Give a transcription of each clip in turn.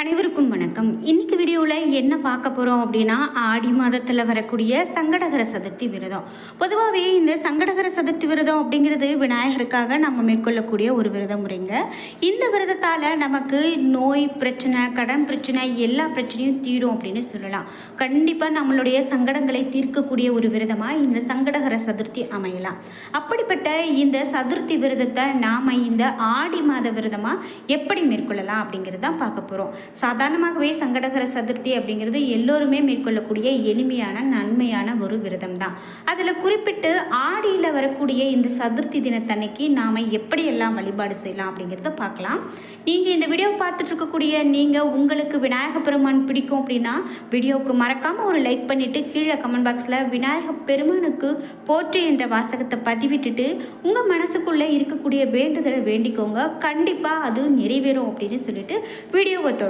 அனைவருக்கும் வணக்கம். இன்னைக்கு வீடியோவில் என்ன பார்க்க போகிறோம் அப்படின்னா ஆடி மாதத்தில் வரக்கூடிய சங்கடகர சதுர்த்தி விரதம். பொதுவாகவே இந்த சங்கடகர சதுர்த்தி விரதம் அப்படிங்கிறது விநாயகருக்காக நம்ம மேற்கொள்ளக்கூடிய ஒரு விரத முறைங்க. இந்த விரதத்தால் நமக்கு நோய் பிரச்சனை கடன் பிரச்சனை எல்லா பிரச்சனையும் தீரும் அப்படின்னு சொல்லலாம். கண்டிப்பாக நம்மளுடைய சங்கடங்களை தீர்க்கக்கூடிய ஒரு விரதமாக இந்த சங்கடகர சதுர்த்தி அமையலாம். அப்படிப்பட்ட இந்த சதுர்த்தி விரதத்தை நாம் இந்த ஆடி மாத விரதமாக எப்படி மேற்கொள்ளலாம் அப்படிங்கிறது தான் பார்க்க போகிறோம் சாதாரணமாகவே சங்கடகர சதுர்த்தி அப்படிங்கிறது எல்லோருமே மேற்கொள்ளக்கூடிய எளிமையான நன்மையான ஒரு விரதம் தான் அதில் குறிப்பிட்டு ஆடியில் வரக்கூடிய இந்த சதுர்த்தி தினத்தன்னைக்கு நாம் எப்படியெல்லாம் வழிபாடு செய்யலாம் அப்படிங்கிறத பார்க்கலாம். நீங்கள் இந்த வீடியோ பார்த்துட்ருக்கக்கூடிய நீங்கள் உங்களுக்கு விநாயக பெருமான் பிடிக்கும் அப்படின்னா வீடியோவுக்கு மறக்காமல் ஒரு லைக் பண்ணிவிட்டு கீழே கமெண்ட் பாக்ஸில் விநாயக பெருமானுக்கு போற்று என்ற வாசகத்தை பதிவிட்டுட்டு உங்கள் மனசுக்குள்ளே இருக்கக்கூடிய வேண்டுதலை வேண்டிக்கோங்க. கண்டிப்பாக அது நிறைவேறும் அப்படின்னு சொல்லிட்டு வீடியோவை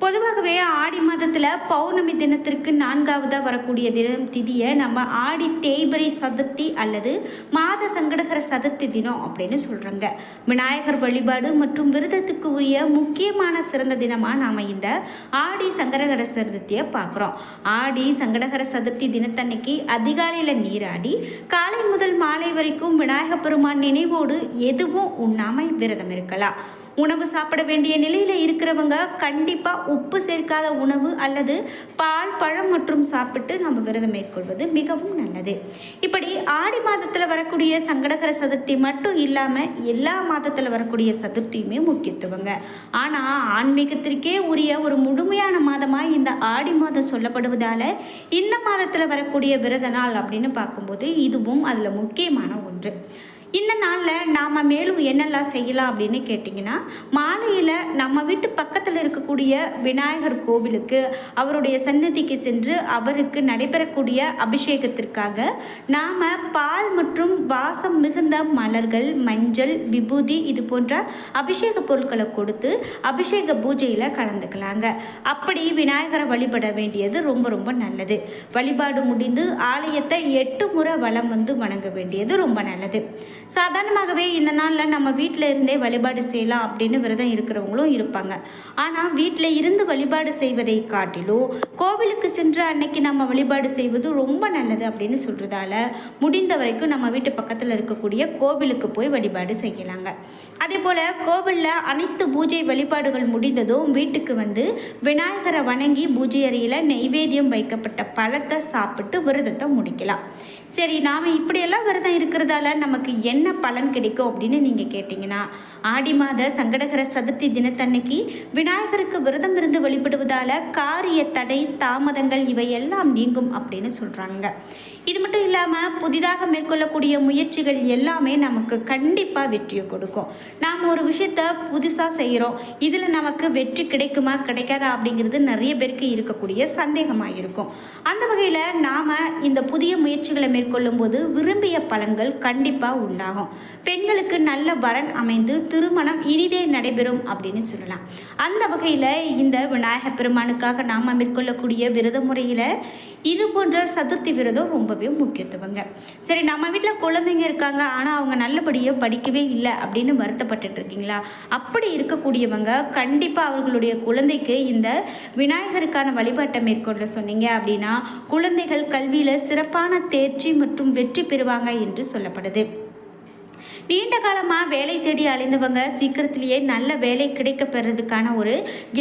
பொதுவாகவே ஆடி மாதத்தில் பௌர்ணமி தினத்திற்கு நான்காவதாக வரக்கூடிய தினம் திதியை நம்ம ஆடி தேய்பிரை சதுர்த்தி அல்லது மாத சங்கடகர சதுர்த்தி தினம் அப்படின்னு சொல்கிறாங்க விநாயகர் வழிபாடு மற்றும் விரதத்துக்கு உரிய முக்கியமான சிறந்த தினமாக நாம் இந்த ஆடி சங்கடகர சதுர்த்தியை பார்க்குறோம். ஆடி சங்கடகர சதுர்த்தி தினத்தன்னைக்கு அதிகாலையில் நீராடி காலை முதல் மாலை வரைக்கும் விநாயகப் பெருமான் நினைவோடு எதுவும் உண்ணாமல் விரதம் இருக்கலாம். உணவு சாப்பிட வேண்டிய நிலையில் இருக்கிறவங்க கண்டிப்பாக உப்பு சேர்க்காத உணவு அல்லது பால் பழம் மற்றும் சாப்பிட்டு நம்ம விரதம் மேற்கொள்வது மிகவும் நல்லது. இப்படி ஆடி மாதத்தில் வரக்கூடிய சங்கடகர சதுர்த்தி மட்டும் இல்லாமல் எல்லா மாதத்தில் வரக்கூடிய சதுர்த்தியுமே முக்கியத்துவங்க. ஆனால் ஆன்மீகத்திற்கே உரிய ஒரு முழுமையான மாதமாக இந்த ஆடி மாதம் சொல்லப்படுவதால் இந்த மாதத்தில் வரக்கூடிய விரத நாள் அப்படின்னு பார்க்கும்போது இதுவும் அதில் முக்கியமான ஒன்று. இந்த நாளில் நாம் மேலும் என்னெல்லாம் செய்யலாம் அப்படின்னு கேட்டிங்கன்னா மாலையில் நம்ம வீட்டு பக்கத்தில் இருக்கக்கூடிய விநாயகர் கோவிலுக்கு அவருடைய சன்னதிக்கு சென்று அவருக்கு நடைபெறக்கூடிய அபிஷேகத்திற்காக நாம் பால் மற்றும் வாசம் மிகுந்த மலர்கள் மஞ்சள் விபூதி இது போன்ற அபிஷேக பொருட்களை கொடுத்து அபிஷேக பூஜையில் கலந்துக்கலாங்க. அப்படி விநாயகரை வழிபட வேண்டியது ரொம்ப ரொம்ப நல்லது. வழிபாடு முடிந்து ஆலயத்தை எட்டு முறை வளம் வந்து வணங்க வேண்டியது ரொம்ப நல்லது. சாதாரணமாகவே இந்த நாளில் நம்ம வீட்டில் இருந்தே வழிபாடு செய்யலாம் அப்படின்னு விரதம் இருக்கிறவங்களும் இருப்பாங்க. ஆனால் வீட்டில் இருந்து வழிபாடு செய்வதை காட்டிலும் கோவிலுக்கு சென்று அன்னைக்கு நம்ம வழிபாடு செய்வது ரொம்ப நல்லது அப்படின்னு சொல்கிறதால முடிந்த வரைக்கும் நம்ம வீட்டு பக்கத்தில் இருக்கக்கூடிய கோவிலுக்கு போய் வழிபாடு செய்யலாங்க. அதே போல் கோவிலில் அனைத்து பூஜை வழிபாடுகள் முடிந்ததும் வீட்டுக்கு வந்து விநாயகரை வணங்கி பூஜை அறையில் நெய்வேத்தியம் வைக்கப்பட்ட பழத்தை சாப்பிட்டு விரதத்தை முடிக்கலாம். சரி நாம் இப்படியெல்லாம் விரதம் இருக்கிறதால நமக்கு என்ன பலன் கிடைக்கும் அப்படின்னு நீங்கள் கேட்டிங்கன்னா ஆடி மாத சங்கடகர சதுர்த்தி தினத்தன்னைக்கு விநாயகருக்கு விரதம் இருந்து வழிபடுவதால் காரிய தடை தாமதங்கள் இவை எல்லாம் நீங்கும் அப்படின்னு சொல்கிறாங்க இது மட்டும் இல்லாமல் புதிதாக மேற்கொள்ளக்கூடிய முயற்சிகள் எல்லாமே நமக்கு கண்டிப்பாக வெற்றியை கொடுக்கும். நாம் ஒரு விஷயத்த புதுசாக செய்கிறோம் இதில் நமக்கு வெற்றி கிடைக்குமா கிடைக்காதா அப்படிங்கிறது நிறைய பேருக்கு இருக்கக்கூடிய சந்தேகமாக இருக்கும் அந்த வகையில் நாம் இந்த புதிய முயற்சிகளை மேற்கொள்ளும் போது விரும்பிய பலன்கள் கண்டிப்பாக உண்டாகும். பெண்களுக்கு நல்ல வரன் அமைந்து திருமணம் இனிதே நடைபெறும் அப்படின்னு சொல்லலாம். அந்த வகையில் இந்த விநாயக பெருமானுக்காக நாம் மேற்கொள்ளக்கூடிய விரத முறையில் இது போன்ற சதுர்த்தி விரதம் ரொம்பவே முக்கியத்துவங்க. சரி நம்ம வீட்டில் குழந்தைங்க இருக்காங்க ஆனால் அவங்க நல்லபடியாக படிக்கவே இல்லை அப்படின்னு வருத்தப்பட்டுட்டு இருக்கீங்களா அப்படி இருக்கக்கூடியவங்க கண்டிப்பாக அவர்களுடைய குழந்தைக்கு இந்த விநாயகருக்கான வழிபாட்டை மேற்கொள்ள சொன்னீங்க அப்படின்னா குழந்தைகள் கல்வியில் சிறப்பான தேர்ச்சி மற்றும் வெற்றி பெறுவாங்க என்று சொல்லப்படுது. நீண்ட காலமாக வேலை தேடி அலைந்தவங்க சீக்கிரத்திலேயே நல்ல வேலை கிடைக்க பெறதுக்கான ஒரு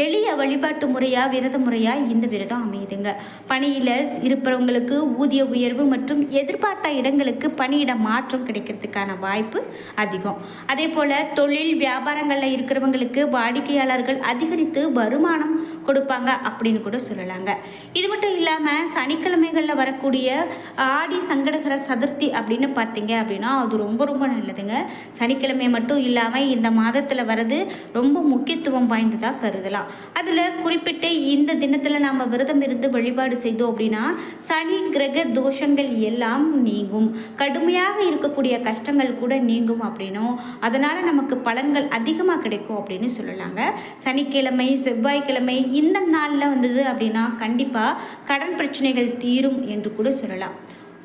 எளிய வழிபாட்டு முறையாக விரத முறையாக இந்த விரதம் அமையுதுங்க. பணியில் இருப்பவங்களுக்கு ஊதிய உயர்வு மற்றும் எதிர்பார்த்த இடங்களுக்கு பணியிட மாற்றம் கிடைக்கிறதுக்கான வாய்ப்பு அதிகம். அதே போல் தொழில் வியாபாரங்களில் இருக்கிறவங்களுக்கு வாடிக்கையாளர்கள் அதிகரித்து வருமானம் கொடுப்பாங்க அப்படின்னு கூட சொல்லலாங்க. இது மட்டும் இல்லாமல் சனிக்கிழமைகளில் வரக்கூடிய ஆடி சங்கடகர சதுர்த்தி அப்படின்னு பார்த்தீங்க அப்படின்னா அது ரொம்ப ரொம்ப நல்லதுங்க. சனிக்கிழமை மட்டும் இல்லாமல் இந்த மாதத்தில் வர்றது ரொம்ப முக்கியத்துவம் வாய்ந்ததாக கருதலாம். அதில் குறிப்பிட்டு இந்த தினத்தில் நாம் விரதம் இருந்து வழிபாடு செய்தோம் அப்படின்னா சனி கிரக தோஷங்கள் எல்லாம் நீங்கும். கடுமையாக இருக்கக்கூடிய கஷ்டங்கள் கூட நீங்கும் அப்படின்னும். அதனால் நமக்கு பலன்கள் அதிகமாக கிடைக்கும் அப்படின்னு சொல்லலாங்க. சனிக்கிழமை செவ்வாய்க்கிழமை இந்த நாளில் வந்தது அப்படின்னா கண்டிப்பாக கடன் பிரச்சனைகள் தீரும் என்று கூட சொல்லலாம்.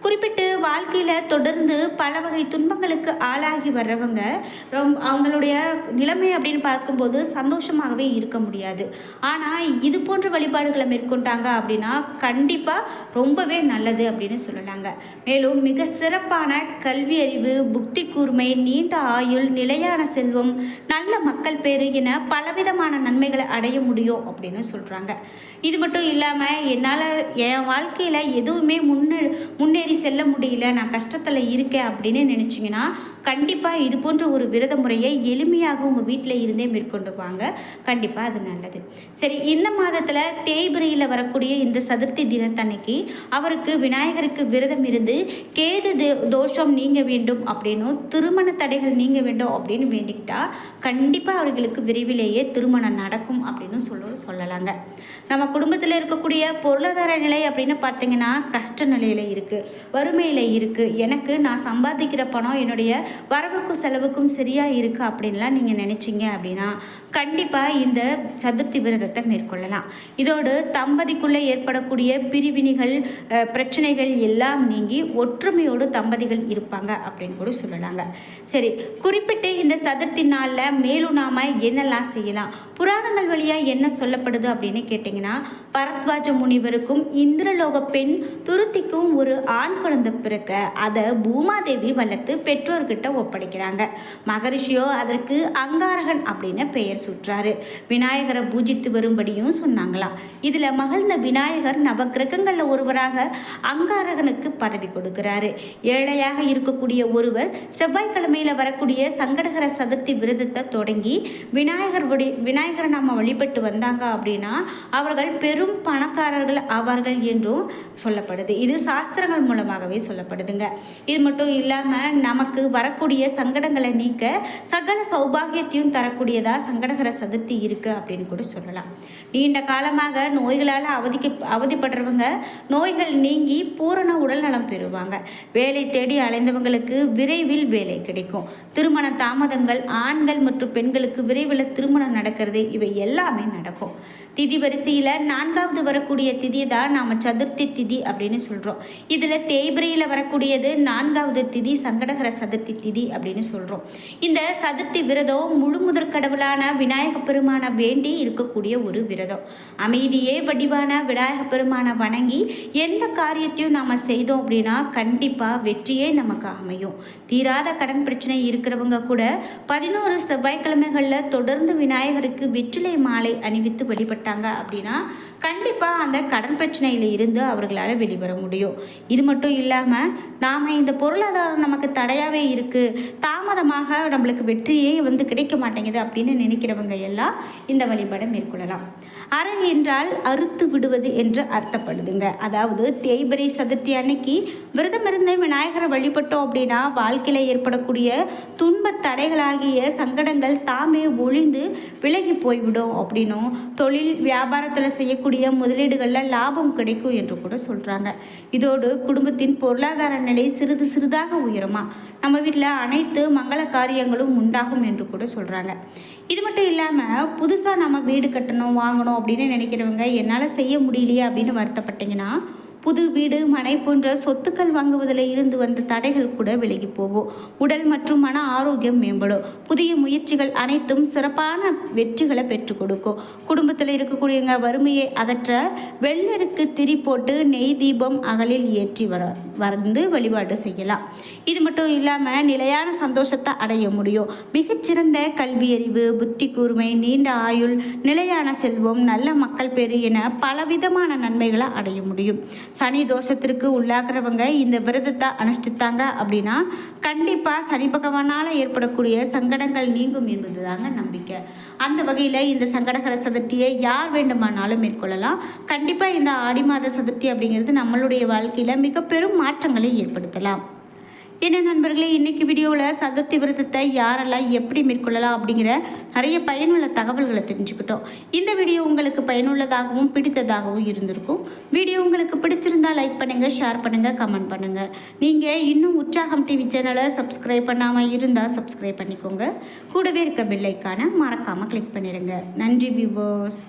குறிப்பிட்டு வாழ்க்கையில் தொடர்ந்து பல வகை துன்பங்களுக்கு ஆளாகி வர்றவங்க ரொம்ப அவங்களுடைய நிலைமை அப்படின்னு பார்க்கும்போது சந்தோஷமாகவே இருக்க முடியாது. ஆனால் இது போன்ற வழிபாடுகளை மேற்கொண்டாங்க அப்படின்னா கண்டிப்பாக ரொம்பவே நல்லது அப்படின்னு சொல்லலாங்க மேலும் மிக சிறப்பான கல்வி அறிவு புக்தி கூர்மை நீண்ட ஆயுள் நிலையான செல்வம் நல்ல மக்கள் பேரு என பலவிதமான நன்மைகளை அடைய முடியும் அப்படின்னு சொல்கிறாங்க இது மட்டும் இல்லாமல் என்னால் என் வாழ்க்கையில் எதுவுமே முன்னே முன்னேறி செல்ல முடியல நான் கஷ்டத்தில் இருக்கேன் அப்படின்னு நினச்சிங்கன்னா கண்டிப்பாக இது போன்ற ஒரு விரத முறையை எளிமையாக உங்கள் வீட்டில் இருந்தே மேற்கொண்டு வாங்க. கண்டிப்பாக அது நல்லது. சரி இந்த மாதத்தில் தேய்பிரையில் வரக்கூடிய இந்த சதுர்த்தி தினத்தன்னைக்கு அவருக்கு விநாயகருக்கு விரதம் இருந்து கேது தோஷம் நீங்க வேண்டும் அப்படின்னும் திருமண தடைகள் நீங்க வேண்டும் அப்படின்னு வேண்டிக்கிட்டா கண்டிப்பாக அவர்களுக்கு விரைவிலேயே திருமணம் நடக்கும் அப்படின்னு சொல்ல சொல்லலாங்க. நம்ம குடும்பத்தில் இருக்கக்கூடிய பொருளாதார நிலை அப்படின்னு பார்த்தீங்கன்னா கஷ்ட நிலையில் இருக்குது வறுமையில் இருக்குது எனக்கு நான் சம்பாதிக்கிற பணம் என்னுடைய வரவுக்கும் செலவுக்கும் சரியாக இருக்குது அப்படின்லாம் நீங்கள் நினச்சிங்க அப்படின்னா கண்டிப்பாக இந்த சதுர்த்தி விரதத்தை மேற்கொள்ளலாம். இதோடு தம்பதிக்குள்ளே ஏற்படக்கூடிய பிரிவினைகள் பிரச்சனைகள் எல்லாம் நீங்கி ஒற்றுமையோடு தம்பதிகள் இருப்பாங்க அப்படின்னு கூட சொல்லலாங்க. சரி குறிப்பிட்டு இந்த சதுர்த்தி நாளில் மேலும் நாம் என்னெல்லாம் செய்யலாம்? புராணங்கள் வழியாக என்ன சொல்லப்படுது அப்படின்னு கேட்டிங்கன்னா பரத்வாஜ முனிவருக்கும் இந்திரலோக பெண் துருத்திக்கும் ஒரு ஆண் குழந்தை பிறக்க அதை பூமாதேவி வளர்த்து பெற்றோர்கிட்ட ஒப்படைக்கிறாங்க. மகரிஷியோ அதற்கு அங்காரகன் அப்படின்னு பெயர் சுற்றாரு விநாயகரை பூஜித்து வரும்படியும் சொன்னாங்களாம். இதில் மகிழ்ந்த விநாயகர் நவக்கிரகங்களில் ஒருவராக அங்காரகனுக்கு பதவி கொடுக்கிறாரு. ஏழையாக இருக்கக்கூடிய ஒருவர் செவ்வாய்க்கிழமையில் வரக்கூடிய சங்கடகர சதுர்த்தி விரதத்தை தொடங்கி விநாயகர் வழி விநாயகரை நம்ம வழிபட்டு வந்தாங்க அப்படின்னா அவர்கள் பெரும் பணக்காரர்கள் ஆவார்கள் என்றும் சொல்லப்படுது. இது சாஸ்திரங்கள் மூலமாகவே சொல்லப்படுதுங்க. இது மட்டும் இல்லாமல் நமக்கு வர வரக்கூடிய சங்கடங்களை நீக்க சகல சௌபாகியத்தையும் தரக்கூடியதா சங்கடகர சதுர்த்தி இருக்கு அப்படின்னு கூட சொல்லலாம். நீண்ட காலமாக நோய்களால் அவதிக்கு அவதிப்படுறவங்க நோய்கள் நீங்கி பூரண உடல் நலம் பெறுவாங்க. வேலை தேடி அலைந்தவங்களுக்கு விரைவில் வேலை கிடைக்கும். திருமண தாமதங்கள் ஆண்கள் மற்றும் பெண்களுக்கு விரைவில் திருமணம் நடக்கிறது இவை எல்லாமே நடக்கும். திதி வரிசையில் நான்காவது வரக்கூடிய திதியை தான் நாம் சதுர்த்தி திதி அப்படின்னு சொல்கிறோம் இதில் தேய்பிரையில் வரக்கூடியது நான்காவது திதி சங்கடகர சதுர்த்தி திதி அப்படின்னு சொல்கிறோம் இந்த சதுர்த்தி விரதம் முழு முதற் கடவுளான விநாயக பெருமானை வேண்டி இருக்கக்கூடிய ஒரு விரதம். அமைதியே வடிவான விநாயக பெருமானை வணங்கி எந்த காரியத்தையும் நாம் செய்தோம் அப்படின்னா கண்டிப்பாக வெற்றியே நமக்கு அமையும். தீராத கடன் பிரச்சனை இருக்கிறவங்க கூட பதினோரு செவ்வாய்க்கிழமைகளில் தொடர்ந்து விநாயகருக்கு வெற்றிலை மாலை அணிவித்து வழிபட்டாங்க அப்படின்னா கண்டிப்பாக அந்த கடன் பிரச்சனையில் இருந்து அவர்களால் வெளிவர முடியும். இது மட்டும் இல்லாமல் நாம் இந்த பொருளாதாரம் நமக்கு தடையாகவே இருக்குது தாமதமாக நம்மளுக்கு வெற்றியே வந்து கிடைக்க மாட்டேங்குது அப்படின்னு நினைக்கிறவங்க எல்லாம் இந்த வழிபாடை மேற்கொள்ளலாம். அறை என்றால் அறுத்து விடுவது என்று அர்த்தப்படுதுங்க. அதாவது தேய்பிரை சதுர்த்தி அன்னைக்கு விரதம் இருந்த விநாயகரை வழிபட்டோம் அப்படின்னா வாழ்க்கையில் ஏற்படக்கூடிய துன்ப தடைகளாகிய சங்கடங்கள் தாமே ஒழிந்து விலகி போய்விடும் அப்படின்னும் தொழில் வியாபாரத்தில் செய்யக்கூடிய முதலீடுகளில் லாபம் கிடைக்கும் என்று கூட சொல்கிறாங்க இதோடு குடும்பத்தின் பொருளாதார நிலை சிறிது சிறிதாக உயருமா? நம்ம வீட்டில் அனைத்து மங்கள காரியங்களும் உண்டாகும் என்று கூட சொல்கிறாங்க இது மட்டும் இல்லாமல் புதுசாக நம்ம வீடு கட்டணும் வாங்கணும் அப்படின்னு நினைக்கிறவங்க என்னால் செய்ய முடியலையே அப்படின்னு வருத்தப்பட்டீங்கன்னா புது வீடு மனை போன்ற சொத்துக்கள் வாங்குவதில் இருந்து வந்த தடைகள் கூட விலகி போகும். உடல் மற்றும் மன ஆரோக்கியம் மேம்படும். புதிய முயற்சிகள் அனைத்தும் சிறப்பான வெற்றிகளை பெற்றுக் கொடுக்கும். குடும்பத்தில் இருக்கக்கூடியவங்க வறுமையை அகற்ற வெள்ளருக்கு திரி போட்டு நெய் தீபம் அகலில் ஏற்றி வர வந்து வழிபாடு செய்யலாம். இது மட்டும் இல்லாமல் நிலையான சந்தோஷத்தை அடைய முடியும். மிகச்சிறந்த கல்வியறிவு புத்தி கூர்மை நீண்ட ஆயுள் நிலையான செல்வம் நல்ல மக்கள் பேரு என பலவிதமான நன்மைகளை அடைய முடியும். சனி தோஷத்திற்கு உள்ளாகிறவங்க இந்த விரதத்தை அனுஷ்டித்தாங்க அப்படின்னா கண்டிப்பாக சனி பகவானால் ஏற்படக்கூடிய சங்கடங்கள் நீங்கும் என்பது தாங்க நம்பிக்கை. அந்த வகையில் இந்த சங்கடகர சதுர்த்தியை யார் வேண்டுமானாலும் மேற்கொள்ளலாம். கண்டிப்பாக இந்த ஆடி மாத சதுர்த்தி அப்படிங்கிறது நம்மளுடைய வாழ்க்கையில் மிக பெரும் மாற்றங்களை ஏற்படுத்தலாம். என்ன நண்பர்களே இன்னைக்கு வீடியோவில் சதுர்த்தி விரதத்தை யாரெல்லாம் எப்படி மேற்கொள்ளலாம் அப்படிங்கிற நிறைய பயனுள்ள தகவல்களை தெரிஞ்சுக்கிட்டோம். இந்த வீடியோ உங்களுக்கு பயனுள்ளதாகவும் பிடித்ததாகவும் இருந்திருக்கும். வீடியோ உங்களுக்கு பிடிச்சிருந்தா லைக் பண்ணுங்கள் ஷேர் பண்ணுங்கள் கமெண்ட் பண்ணுங்கள் நீங்கள் இன்னும் உற்சாகம் டிவி சேனலை சப்ஸ்கிரைப் பண்ணாமல் இருந்தால் சப்ஸ்கிரைப் பண்ணிக்கோங்க. கூடவே இருக்க பெல் மறக்காமல் கிளிக் பண்ணிடுங்க நன்றி வியூவர்ஸ்